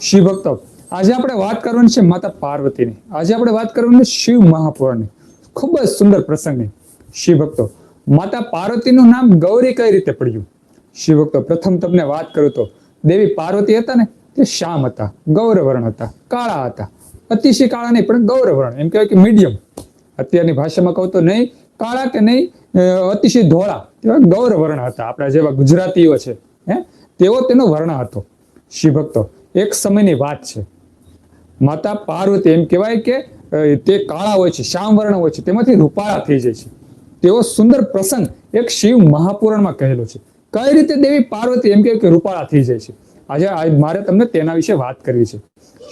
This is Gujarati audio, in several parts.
શિવ ભક્તો, આજે આપણે વાત કરવાની છે માતા પાર્વતીની. આજે આપણે વાત કરવાની શિવ મહાપુરાણની ખૂબ જ સુંદર પ્રસંગની. શિવ ભક્તો, માતા પાર્વતીનું નામ ગૌરી કઈ રીતે પડ્યું? શિવ ભક્તો, પ્રથમ તમને વાત કરું તો, દેવી પાર્વતી હતા ને, તે શ્યામ હતા, ગૌરવર્ણ હતા, કાળા હતા. અતિશય કાળા નહીં, પણ ગૌરવર્ણ. એમ કહેવાય કે મીડિયમ. અત્યારની ભાષામાં કહું તો નહીં, કાળા કે નહીં અતિશય ધોળા તેવા ગૌરવર્ણ હતા. આપણા જેવા ગુજરાતીઓ છે, હે? તેવો તેનો વર્ણ હતો. શિવ ભક્તો એક સમયની વાત છે. માતા પાર્વતી એમ કહેવાય કે તે કાળા હોય છે શ્યામ હોય છે, તેમાંથી રૂપાળા થઈ જાય છે. તેવો સુંદર પ્રસંગ એક શિવ મહાપુરાણમાં કહેલો છે. કઈ રીતે દેવી પાર્વતી એમ કહેવાય કે રૂપાળા થઈ જાય છે? આજે મારે તમને તેના વિશે વાત કરવી છે.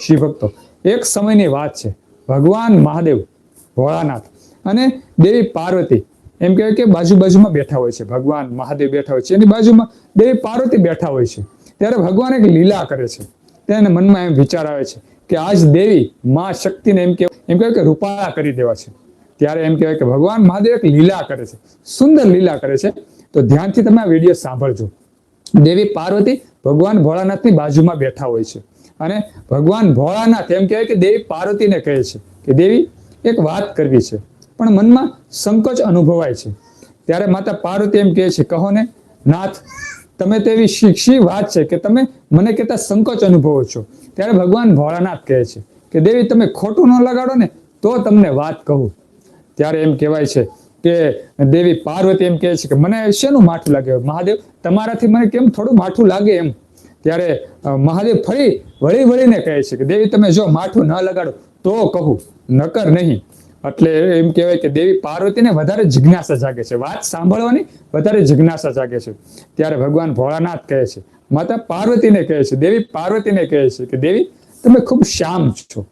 શિવ ભક્તો, એક સમયની વાત છે. ભગવાન મહાદેવ ભોળાનાથ અને દેવી પાર્વતી એમ કહેવાય કે બાજુ બાજુમાં બેઠા હોય છે. ભગવાન મહાદેવ બેઠા હોય છે. એની બાજુમાં દેવી પાર્વતી બેઠા હોય છે. ત્યારે ભગવાન એક લીલા કરે છે. તેને મનમાં એમ વિચાર આવે છે કે આજ દેવી મા શક્તિને એમ કે એમ કહેવાય કે રૂપાળા કરી દેવા છે. ત્યારે એમ કહેવાય કે ભગવાન મહાદેવ એક લીલા કરે છે, સુંદર લીલા કરે છે. તો ધ્યાનથી તમે આ વીડિયો સાંભળજો. દેવી પાર્વતી ભગવાન ભોળાનાથની બાજુમાં બેઠા હોય છે. અને ભગવાન ભોળાનાથ એમ કહેવાય કે દેવી પાર્વતીને કહે છે કે દેવી, એક વાત કરવી છે, પણ મનમાં સંકોચ અનુભવાય છે. ત્યારે માતા પાર્વતી એમ કહે છે, કહો ને, નાથ તમે તેવી શી શી વાત છે કે તમે મને કહેતા સંકોચ અનુભવો છો. ત્યારે ભગવાન ભોળાનાથ કહે છે કે, દેવી, તમે ખોટું ન લગાડો ને તો તમને વાત કહું. ત્યારે એમ કહેવાય છે કે, દેવી પાર્વતી એમ કહે છે કે, મને શેનું માઠું લાગે? મહાદેવ, તમારાથી મને કેમ થોડું માઠું લાગે એમ? ત્યારે મહાદેવ ફરી વળી વળીને કહે છે કે, દેવી, તમે જો માઠું ન લગાડો તો કહું, નકર નહીં. એટલે એમ કહેવાય કે દેવી પાર્વતીને વધારે જિજ્ઞાસા જાગે છે. વાત સાંભળવાની વધારે જિજ્ઞાસા જાગે છે. ત્યારે ભગવાન ભોળાનાથ કહે છે. માતા પાર્વતીને કહે છે, દેવી પાર્વતીને કહે છે કે દેવી, તમે ખૂબ શાંત છો.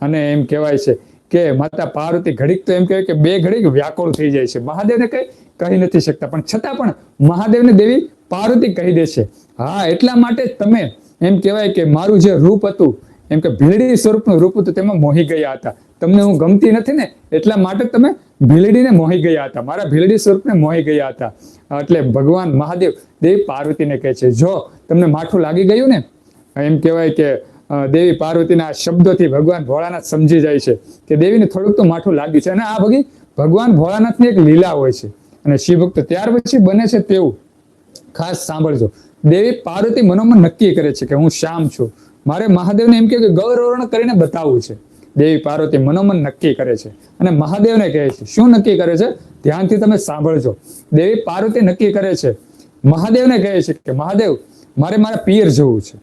અને એમ કહેવાય છે કે માતા પાર્વતી ઘડીક તો એમ કહેવાય કે બે ઘડીક વ્યાકુળ થઈ જાય છે. મહાદેવને કઈ કહી નથી શકતા, પણ છતાં પણ મહાદેવને દેવી પાર્વતી કહી દે છે. હા, એટલા માટે તમે એમ કહેવાય કે મારું જે રૂપ હતું, એમ કે ભીડી સ્વરૂપનું રૂપ હતું, તેમાં મોહી ગયા હતા. તમને હું ગમતી નથી ને, એટલા માટે તમે ભીલડીને મોહી ગયા હતા. મારા ભીલડી સ્વરૂપને મોહી ગયા હતા. એટલે ભગવાન મહાદેવ, દેવી પાર્વતીને કહે છે, જો તમને માઠું લાગી ગયું ને, એમ કહેવાય કે દેવી પાર્વતીના શબ્દોથી ભગવાન ભોળાનાથ સમજી જાય છે કે દેવીને થોડુંક તો માઠું લાગ્યું છે. અને આ ભગી, ભગવાન ભોળાનાથની એક લીલા હોય છે. અને શિવભક્ત ત્યાર પછી બને છે તેવું. ખાસ સાંભળજો. દેવી પાર્વતી મનોમન નક્કી કરે છે કે હું શ્યામ છું. મારે મહાદેવને એમ કહે કે ગૌરવર્ણ કરીને બતાવવું છે. દેવી પાર્વતી મનોમન નક્કી કરે છે. અને મહાદેવને કહે છે, શું નક્કી કરે છે? ધ્યાનથી તમે સાંભળજો. દેવી પાર્વતી નક્કી કરે છે. મહાદેવને કહે છે કે, મહાદેવ, મારે મારા પિયર જવું છે.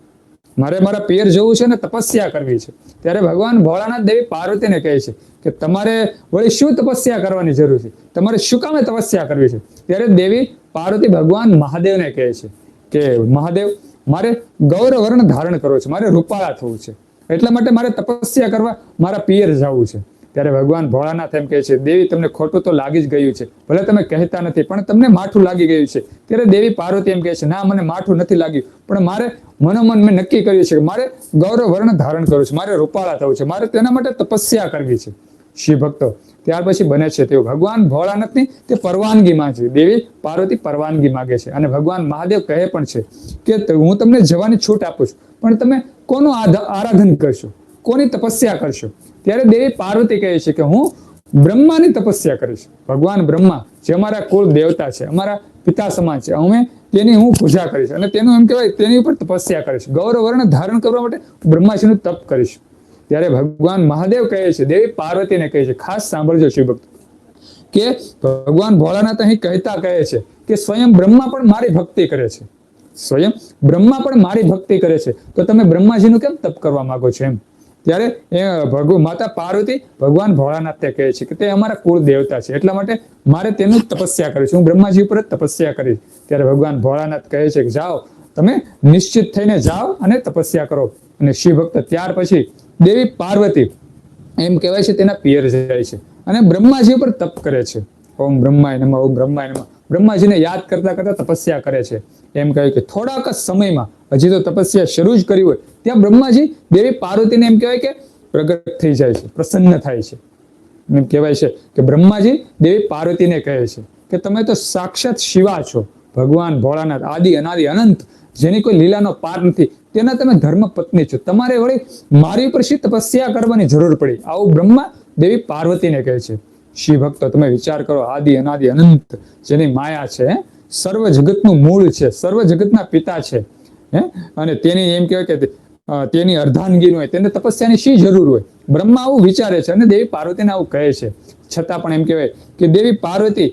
મારે મારા પિયર જવું છે અને તપસ્યા કરવી છે. ત્યારે ભગવાન ભોળાનાથ દેવી પાર્વતીને કહે છે કે, તમારે વળી શું તપસ્યા કરવાની જરૂર છે? તમારે શું કામે તપસ્યા કરવી છે? ત્યારે દેવી પાર્વતી ભગવાન મહાદેવને કહે છે કે, મહાદેવ, મારે ગૌરવર્ણ ધારણ કરવો છે. મારે રૂપાળા થવું છે. એટલા માટે મારે તપસ્યા કરવા મારા પિયર જવું છે. ત્યારે ભગવાન ભોળાનાથ એમ કહે છે, દેવી, તમને ખોટું તો લાગી જ ગયું છે. ભલે તમે કહેતા નથી, પણ તમને માઠું લાગી ગયું છે. ત્યારે દેવી પાર્વતી એમ કહે છે, ના, મને માઠું નથી લાગ્યું, પણ મારે મનોમન મેં નક્કી કર્યું છે કે મારે ગૌરવ વર્ણ ધારણ કરવું છે, મારે રૂપાળા થવું છે, મારે તેના માટે તપસ્યા કરવી છે. શિવ ભક્તો, ત્યાર પછી બને છે તેઓ, ભગવાન ભોળાનાથની તે પરવાનગી છે દેવી પાર્વતી પરવાનગી માંગે છે અને ભગવાન મહાદેવ કહે પણ છે કે, હું તમને જવાની છૂટ આપું છું, પણ તમે કોનું આરાધન કરશો? કોની તપસ્યા કરશો? ત્યારે દેવી પાર્વતી કહે છે કે હું બ્રહ્માની તપસ્યા કરીશ. ભગવાન બ્રહ્મા, જે અમારા કુળ દેવતા છે, અમારા પિતા સમાન છે, અમે તેની હું પૂજા કરીશ અને તેનું એમ કહેવાય, તેની ઉપર તપસ્યા કરીશ. ગૌરવ વર્ણ ધારણ કરવા માટે બ્રહ્માજીનું તપ કરીશ. ત્યારે ભગવાન મહાદેવ કહે છે, દેવી પાર્વતીને કહે છે, ખાસ સાંભળજો શિવભક્ત કે ભગવાન ભોળાનાથ અહીં કહેતા કહે છે કે સ્વયં બ્રહ્મા પણ મારી ભક્તિ કરે છે. સ્વયં બ્રહ્મા પણ મારી ભક્તિ કરે છે. તો તમે બ્રહ્માજીનું કેમ તપ કરવા માંગો છો એમ? ત્યારે એ ભગવ માતા પાર્વતી ભગવાન ભોળાનાથને કહે છે કે તે અમારા કુળ દેવતા છે. એટલા માટે મારે તેનું તપસ્યા કરી હું બ્રહ્માજી ઉપર જ તપસ્યા કરીશ. ત્યારે ભગવાન ભોળાનાથ કહે છે કે જાઓ, તમે નિશ્ચિત થઈને જાઓ અને તપસ્યા કરો. અને શિવ ભક્ત ત્યાર પછી દેવી પાર્વતી એમ કહેવાય છે, તેના પિયર જાય છે. અને બ્રહ્માજી ઉપર તપ કરે છે. ઓમ બ્રહ્માય નમઃ, ઓમ બ્રહ્માય નમઃ. બ્રહ્માજીને યાદ કરતા કરતા તપસ્યા કરે છે. એમ કહ્યું કે થોડાક સમયમાં, હજી તો તપસ્યા શરૂ જ કરી હોય, ત્યાં બ્રહ્માજી દેવી પાર્વતીને એમ કહેવાય કે પ્રગટ થઈ જાય છે, પ્રસન્ન થાય છે. એમ કહેવાય છે કે બ્રહ્માજી દેવી પાર્વતીને કહે છે કે તમે તો સાક્ષાત શિવા છો, ભગવાન, ભોળાનાથ આદિ, અનાદિ, અનંત, જેની કોઈ લીલાનો પાર નથી, તેના તમે ધર્મ પત્ની છો. તમારે વળી મારી ઉપર શી તપસ્યા કરવાની જરૂર પડી? આવું બ્રહ્મા દેવી પાર્વતીને કહે છે. શિવ ભક્ત તમે વિચાર કરો, આદિ, અનાદિ, અનંત જેની માયા છે? સર્વ જગતનું મૂળ છે, સર્વ જગતના પિતા છે, હે? અને તેની એમ કહેવાય કે તેની અર્ધાંગીન હોય, તેને તપસ્યાની શી જરૂર હોય? બ્રહ્મા આવું વિચારે છે અને દેવી પાર્વતીને આવું કહે છે. છતાં પણ એમ કહેવાય કે દેવી પાર્વતી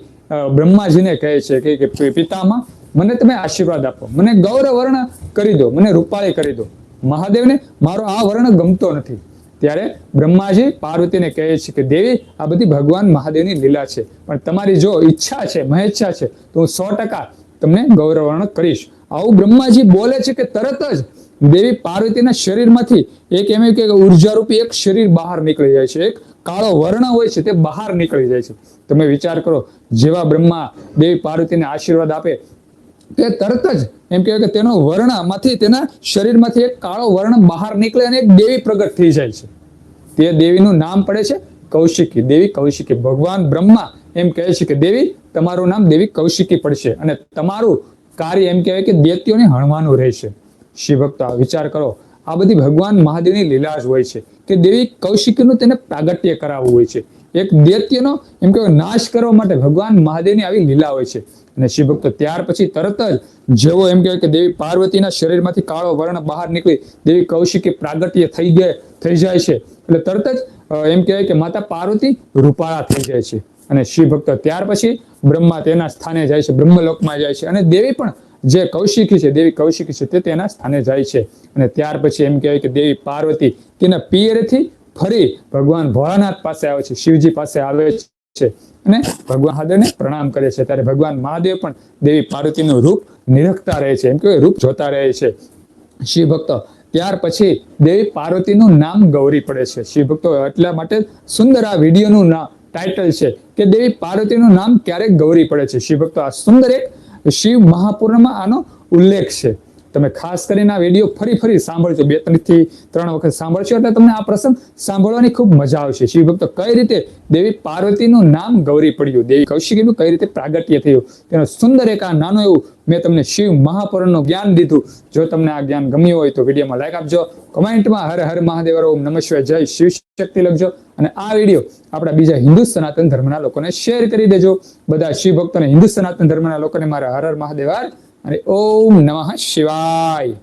બ્રહ્માજીને કહે છે કે પિતામાં મને તમે આશીર્વાદ આપો, મને ગૌરવ વર્ણ કરી દો, મને રૂપાળી કરી દો. મહાદેવને મારો આ વર્ણ ગમતો નથી. ત્યારે બ્રહ્માજી પાર્વતીને કહે છે કે, દેવી, આ બધી ભગવાન મહાદેવની લીલા છે, પણ તમારી જો ઈચ્છા છે, મહેચ્છા છે, તો હું સો ટકા તમને ગૌરવર્ણ કરીશ. આવું બ્રહ્માજી બોલે છે કે તરત જ દેવી પાર્વતીના શરીરમાંથી એક એમ કે ઉર્જારૂપી એક શરીર બહાર નીકળી જાય છે, એક કાળો વર્ણ હોય છે તે બહાર નીકળી જાય છે. તમે વિચાર કરો, જેવા બ્રહ્મા દેવી પાર્વતીને આશીર્વાદ આપે તે તરત જ એમ કહેવાય કે તેનો વર્ણમાંથી તેના શરીરમાંથી એક કાળો વર્ણ બહાર નીકળે અને એક દેવી પ્રગટ થઈ જાય છે. તે દેવીનું નામ પડે છે કૌશિકી. દેવી કૌશિકી. ભગવાન બ્રહ્મા એમ કહે છે કે, દેવી, તમારું નામ દેવી કૌશિકી પડશે અને તમારું કાર્ય એમ કહેવાય કે દૈત્યોને હણવાનું રહેશે. શિવ ભક્તો વિચાર કરો. આ બધી ભગવાન મહાદેવની લીલા જ હોય છે કે દેવી કૌશિકીનું તેને પ્રાગટ્ય કરાવવું હોય છે. એક દૈત્યનો એમ કહેવાય નાશ કરવા માટે ભગવાન મહાદેવની આવી લીલા હોય છે. અને શિવ ભક્તો ત્યાર પછી તરત જ જેવો એમ કહેવાય કે દેવી પાર્વતીના શરીરમાંથી કાળો વર્ણ બહાર નીકળી દેવી કૌશિકી પ્રાગટ્ય થઈ ગયા, થઈ જાય છે. એટલે તરત જ એમ કહેવાય કે માતા પાર્વતી રૂપાળા થઈ જાય છે. અને શિવ ભક્તો ત્યાર પછી બ્રહ્મા તેના સ્થાને જાય છે, બ્રહ્મલોકમાં જાય છે. અને દેવી પણ જે કૌશિકી છે, દેવી કૌશિકી છે તે તેના સ્થાને જાય છે. અને ત્યાર પછી એમ કહેવાય કે દેવી પાર્વતી તેના પિયરેથી ફરી ભગવાન ભોળાનાથ પાસે આવે છે, શિવજી પાસે આવે છે. અને ભગવાન મહાદેવને પ્રણામ કરે છે. ત્યારે ભગવાન મહાદેવ પણ દેવી પાર્વતીનું રૂપ નિરખતા રહે છે. એમ કે રૂપ જોતા રહે છે. શિવ ભક્તો ત્યાર પછી દેવી પાર્વતીનું નામ ગૌરી પડે છે. શિવ ભક્તો એટલા માટે સુંદર આ વિડીયોનું નામ ટાઇટલ છે કે દેવી પાર્વતીનું નામ ક્યારેક ગૌરી પડે છે. શિવ ભક્તો આ સુંદર એક શિવ મહાપુરાણમાં આનો ઉલ્લેખ છે. તમે ખાસ કરીને આ વીડિયો ફરી ફરી સાંભળજો. બે, ત્રણથી ત્રણ વખત સાંભળશો એટલે તમને આ પ્રસંગ સાંભળવાની ખૂબ મજા આવશે. શિવ ભક્તો, કઈ રીતે દેવી પાર્વતીનું નામ ગૌરી પડ્યું? દેવી કૌશિકીનું કઈ રીતે પ્રાગટ્ય થયું? તેનો સુંદર એક આ નાનું એવું મેં તમને શિવ મહાપુરણનું જ્ઞાન દીધું. જો તમને આ જ્ઞાન ગમ્યું હોય તો વિડીયોમાં લાઈક આપજો. કમેન્ટમાં હર હર મહાદેવ ઓમ નમઃ શિવાય. જય શિવ શક્તિ લખજો. અને આ વીડિયો આપણા બીજા હિન્દુ સનાતન ધર્મના લોકોને શેર કરી દેજો. બધા શિવ ભક્તોને હિન્દુ સનાતન ધર્મના લોકોને મારા હર હર મહાદેવ હર અને ઓમ નમઃ શિવાય